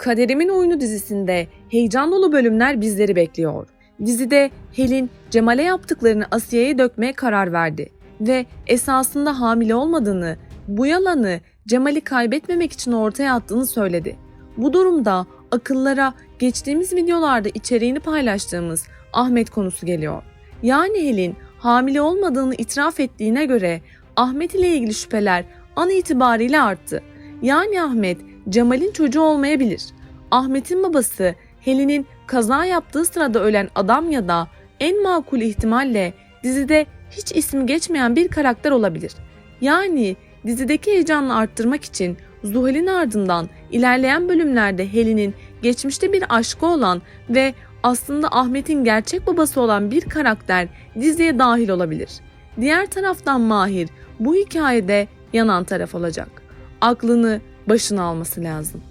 Kaderimin Oyunu dizisinde heyecan dolu bölümler bizleri bekliyor. Dizide Helin, Cemal'e yaptıklarını Asiye'ye dökmeye karar verdi ve esasında hamile olmadığını, bu yalanı Cemal'i kaybetmemek için ortaya attığını söyledi. Bu durumda akıllara geçtiğimiz videolarda içeriğini paylaştığımız Ahmet konusu geliyor. Yani Helin hamile olmadığını itiraf ettiğine göre Ahmet ile ilgili şüpheler an itibariyle arttı. Yani Ahmet Cemal'in çocuğu olmayabilir. Ahmet'in babası Helin'in kaza yaptığı sırada ölen adam ya da en makul ihtimalle dizide hiç ismi geçmeyen bir karakter olabilir. Yani dizideki heyecanını arttırmak için Zuhal'in ardından ilerleyen bölümlerde Helin'in geçmişte bir aşkı olan ve aslında Ahmet'in gerçek babası olan bir karakter diziye dahil olabilir. Diğer taraftan Mahir bu hikayede yanan taraf olacak. Aklını başına alması lazım.